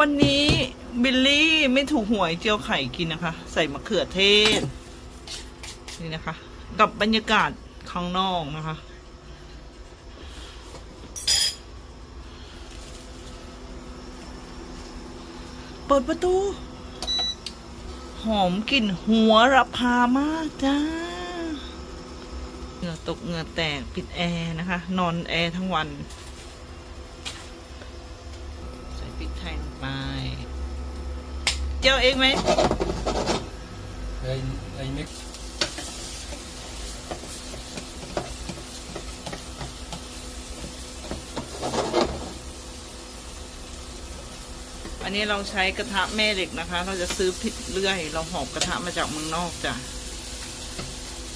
วันนี้บิลลี่ไม่ถูกหวยเจียวไข่กินนะคะ ใส่มะเขือเทศ นี่นะคะ กับบรรยากาศข้างนอกนะคะ เปิดประตู หอมกลิ่นหัวระพามากจ้าเหงื่อตกเหงื่อแตกปิดแอร์นะคะ นอนแอร์ทั้งวัน เจียวเองไหมไอ้ไอ้เม็กอันนี้เราใช้กระทะแม่เหล็กนะคะ เราจะซื้อผิดเรื่อย เราหอบกระทะมาจากเมืองนอกจ้ะ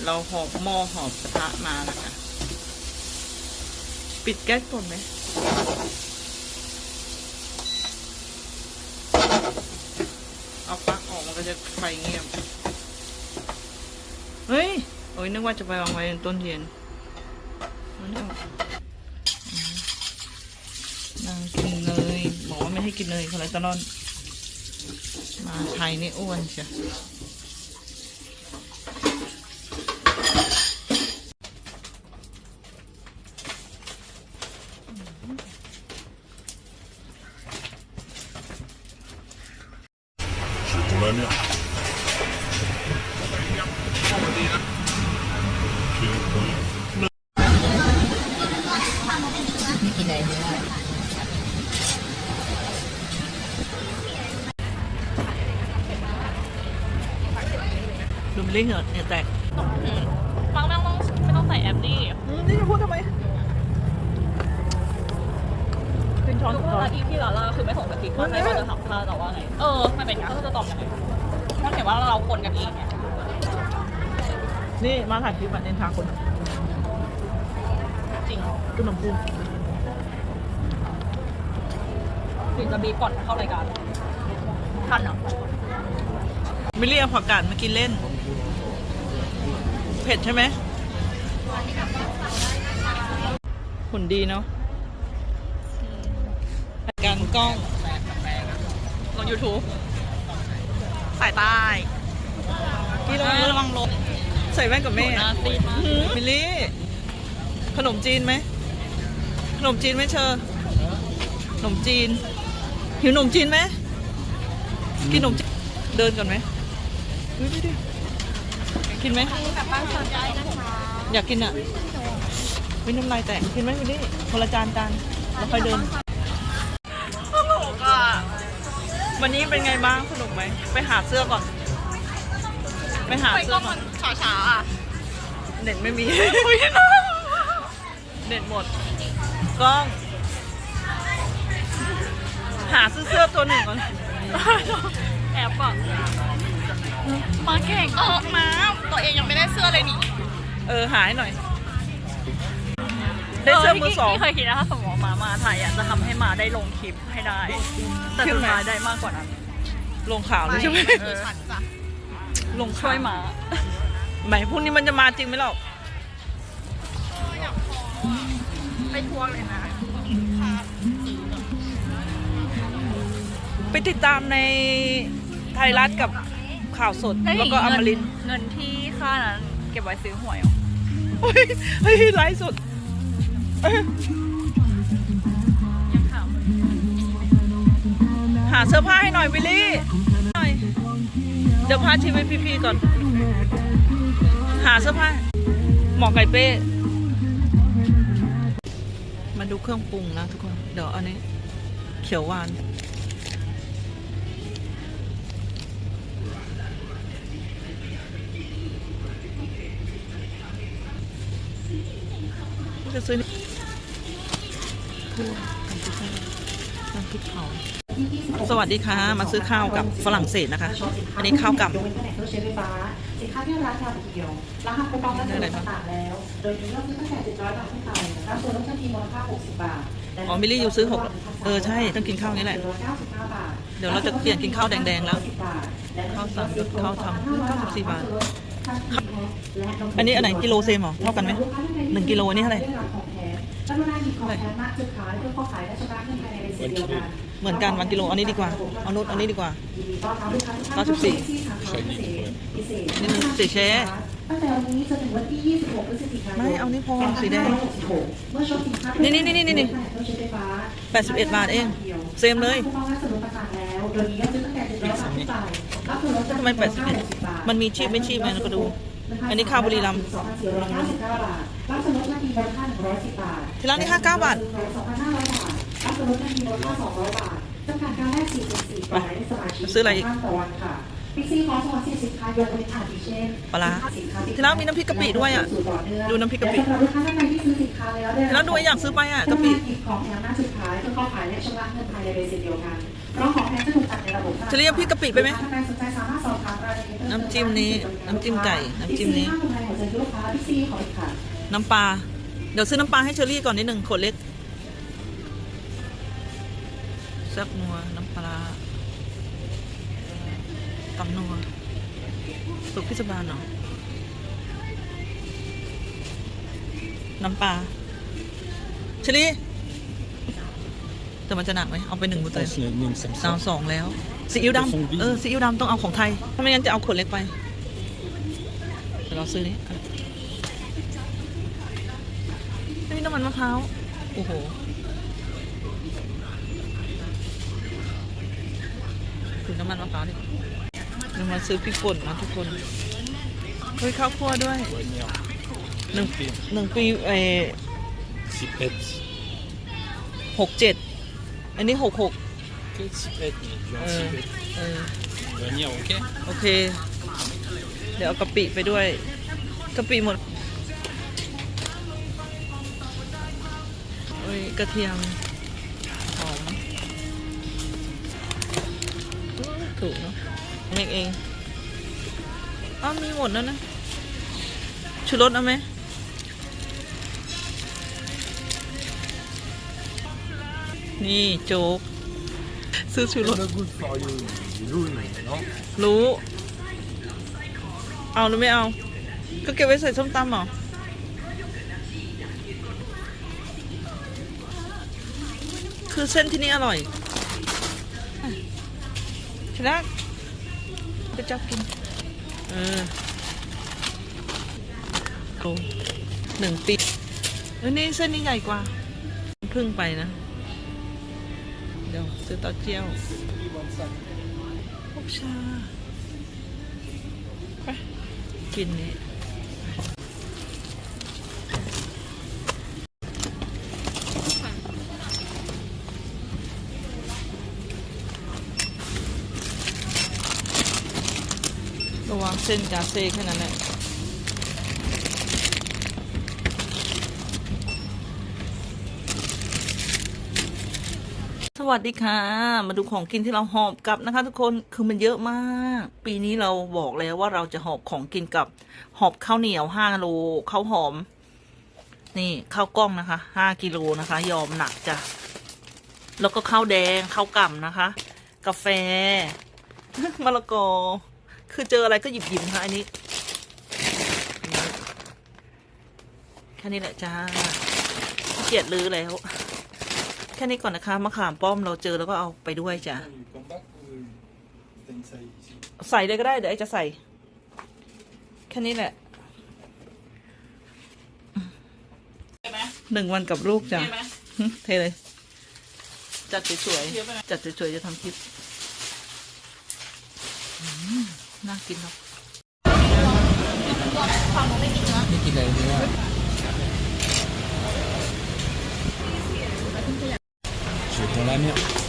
เราหอบหม้อหอบกระทะมานะคะ ปิดแก๊สก่อนไหม เอาปลั๊กออกมันก็ จะไฟเงียบ เฮ้ย โอ้ยนึกว่าจะไปวางไว้ต้นเทียนนั่นเอืมนางกินเนยบอกว่าไม่ให้กินเนยคอเลสเตอรอลมาไทยนี่อ้วนเชียว ดูมันเล่เหงื่อเหงื่อแตกฟังนั่งต้องไม่ต้องใส่แอปดินี่จะพูดทำไมขึ้นช้อนคือช้อว่านอีที่เราเราคือไม่ส่งกะทิว่าใครว่าจะทำข้าวแต่ว่าไง เออมันเป็นอย่างนั้นจะตอบยังไงเพราะเห็นว่าเราคนกันเองไงนี่มาถ่ายคลิปอะเน้นทางคน จริงขนมจีนถึงจะบีบก่อนเข้ารายการทันเหรอไม่เรียกผักกาดมากินเล่น เผ็ดใช่ไหมหุ่นดีเนาะการกล้องลงยูทูบสายใต้กี่ระวังระวังลมใส่แว่นกับแม่หน้าซีดมากหืมมิลลี่ ขนมจีนไหมขนมจีนไหมเชอขนมจีน หิวขนมจีนไหมกินขนมจีนเดินก่อนไหมอุ๊ยไปดิกินไหมอยากกินอะวิน้ำลายแตกกินไหมมิลลี่คนละจานกันแล้วค่อยเดินสนุกอะวันนี้เป็นไงบ้างสนุกไหมไปหาเสื้อก่อน ไปหาไปเสื้ก็อก่มัอนนช้าๆอะเน็ตไม่มี เน็ตหมด กล้อง หาซื้อเสื้อตัวหนึ่งก่อน แอบก่อนมาเก่งเออมา ตัวเองยังไม่ได้เสื้อเลยนี่ เออ หายหน่อย ได้เสื้อมือสองพี่เคยคิดนะถ้าสมมติมามาไทยอะจะทำให้มาได้ลงคลิปให้ได้ แต่คลิปสุดไหนท้ายได้มากกว่านั้น ลงข่าวเลยใช่ไหมเออฉันจ้ะลงช่ข่าววยมาไหมพรุ่งนี้มันจะมาจริงไหมหรอก ทวงเลยนะไปติดตามในไทยรัฐกับข่าวสด แล้วก็อมรินทร์เงินที่ค่านั้นเก็บไว้ซื้อหวยเหรอเฮ้ยเฮ้ยไลฟ์สดเอ้ยยังถามหาเสื้อผ้าให้หน่อยวิลลี่หน่อยเดี๋ยวพาชีวิตพี่ๆก่อน หาเสื้อผ้าหมอไก่เป้มา ดูเครื่องปรุงนะทุกคน เดี๋ยวอันนี้ เขียวหวาน จะซื้อนี่ทั่วน้ำพริกเผาสวัสดีค่ะ มาซื้อข้าวกับฝรั่งเศสนะคะ อันนี้ข้าวกับ นแผนกเครื่องใช้ไฟฟ้าสินค้าที่ร้านชาเขียว ราคาคูปองและส่วนลดต่างๆแล้ว โดยมียอดซื้อตั้งแต่700บาทขึ้นไปรับส่วนลดทันทีมูลค่า 60 บาทและอ๋อมิลลี่อยู่ซื้อหกเออใช่ต้องกินข้าวนี้แหละ199บาทเดี๋ยวเราจะเปลี่ยนกินข้าวแดงๆแล้ว10บาทและข้าวสามข้าวทำ94บาทและนมอันนี้อันไหนกิโลเซมเหรอเท่ากันไหมหนึ่งกิโลอันนี้เท่าไหร่กรุณาหยิบของแถมมากจุดขายเพื่อเข้าขายและชำระเงินภายในเดือนเดียวกัน เหมือนกันวันกิโลเอานี้ดีกว่าเอานุชเอานี้ดีกว่ายินดีต้อนรับลูกค้าทุกท่านเก้าสิบสี่ที่สาขาพิเศษพิเศษนี่มันสีแชะตั้งแต่วันนี้จนถึงวันที่26พฤศจิกายนไม่เอานี่พอสีแดง2566เมื่อช็อปสินค้านี่นี่นี่นี่นี่เครื่องใช้ไฟฟ้า81 บาทเองเซมเลยคูปองและส่วนลดต่างๆแล้วโดยมียอดซื้อตั้งแต่700บาทขึ้นไปรับส่วนลดจากทำไม160บาท81มันมีชีพไม่ชีพไหมเราก็ดู อันนี้ข้าวบุรีรัมย์2,499บาทรับส่วนลดทันทีมูลค่า110บาทที่ร้านนี้59บาท 2,500บาทรับส่วนลดทันทีมูลค่า200 บาทจำกัดการแลกสิทธิ์เป็นสี่ร้อยสมาชิกซื้ออะไรอีกท่านต่อวันค่ะบิ๊กซีขอสมัครสินค้ายกเว้นอาทิเช่นปลาร้าสินค้าที่ร้านมีน้ำพริกกะปิด้วยอะดูน้ำพริกกะปิและสำหรับลูกค้าท่านใดที่ซื้อสินค้าแล้วได้รับแล้วดูอยากซื้อไปอะกะปิหน้าที่ของแถมหน้าสุดท้ายเพื่อเข้าขายและชำระเงินภายในเบสิเดียวกันเพราะของแถมจะถูกตัดในระบบจะเรียกพี่กะปิไปไหมท่านใดสนใจสามารถสอบถามรายละเอียดเพิ่มเติมน้ำจิ้มนี้น้ำจิ้มไก่น้ำจิ้มนี้บิ๊กซีห้าคนไทยหัวใจลูกค้าบิ๊กซีขออีกค่ะ น้ำปลา เดี๋ยวซื้อน้ำปลาให้เชอรี่ก่อนนิดหนึ่งขวดเล็ก ซับนัว น้ำปลาตำนัวสุกพิศบาลเนาะน้ำปลาเชอรี่แต่มันจะหนักไหมเอาไปหนึ่งบุตร Pense le même ça me สาว semble. สองแล้วซีอิ๊วดำเออซีอิ๊วดำต้องเอาของไทยถ้าไม่งั้นจะเอาขวดเล็กไปเดี๋ยวเราซื้อนี้อะนี่น้ำมันมะพร้าวโอ้โห น้ำมันมะพร้าวดิเรามาซื้อพริกป่นนะทุกคนเฮ้ยข้าวคั่วด้วย Ouais, merde. หนึ่งหนึ่งปีเออ Sipette. หกเจ็ดอันนี้หกหก Que sipette, mais du เออ sipette. เออ Venir, ok โอเค เดี๋ยวเอากะปิไปด้วยกะปิหมดโอ้ยกระเทียม ถูกเนาะเมกเองอ้าวมีหมดแล้วนะชูรสเอาไหมนี่โจ๊กซื้อชูรสรู้ เอาหรือไม่เอา ก็เก็บไว้ใส่ส้มตำเหรอคือเส้นที่นี่อร่อย ชนะไปจับกินเออโอ้หนึ่งปีเออนี่เส้นนี้ใหญ่กว่า พึ่งไปนะ เดี๋ยวซื้อเต้าเจี้ยวพวกชา ไป กินนี้ ระวังเส้นกาเซ่แค่นั้นแหละสวัสดีค่ะ มาดูของกินที่เราหอบกลับนะคะ ทุกคนคือมันเยอะมาก ปีนี้เราบอกแล้วว่าเราจะหอบของกินกับหอบข้าวเหนียวห้าโลข้าวหอม นี่ข้าวกล้องนะคะห้ากิโลนะคะ ยอมหนักจ้ะแล้วก็ข้าวแดงข้าวกล่ำนะคะ กาแฟมะละกอ คือเจออะไรก็หยิบหยิบนะคะอันนี้ แค่นี้แหละจ้าขี้เกียดลือแล้ว แค่นี้ก่อนนะคะมะขามป้อมเราเจอแล้วก็เอาไปด้วยจ้ะ You come back ou t'as une salle ici ใส่เลยก็ได้เดี๋ยวไอจะใส่ แค่นี้แหละหนึ่งวันกับลูกจ้ะหึเทเลย จัดสวยๆจัดสวยๆจะทำคลิป อืมน่ากินเนาะ Mais qu'il a aidé là. Je vais dans la mer. Quel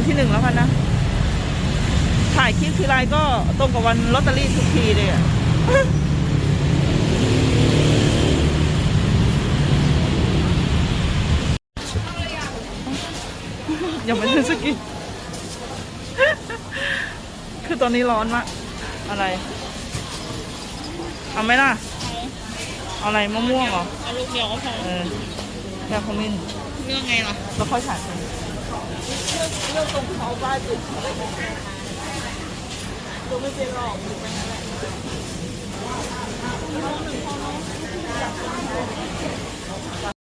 วัลที่หนึ่งแล้วกันนะ ถ่ายคลิปทีไรก็ตรงกับวันลอตเตอรี่ทุกทีเลยอะยังไม่ได้สกินคือตอนนี้ร้อนมากอะไร เอาไหมล่ะ เอาอะไรมะม่วงเหรอ เอาลูกเดียวก็พอเออแกขมิ้นเรื่องไงล่ะแล้วค่อยถ่าย กันเรื่องตรงเขาบ้านจุดตัวไม่เป็นหรอกอยู่ไปนั่นแหละ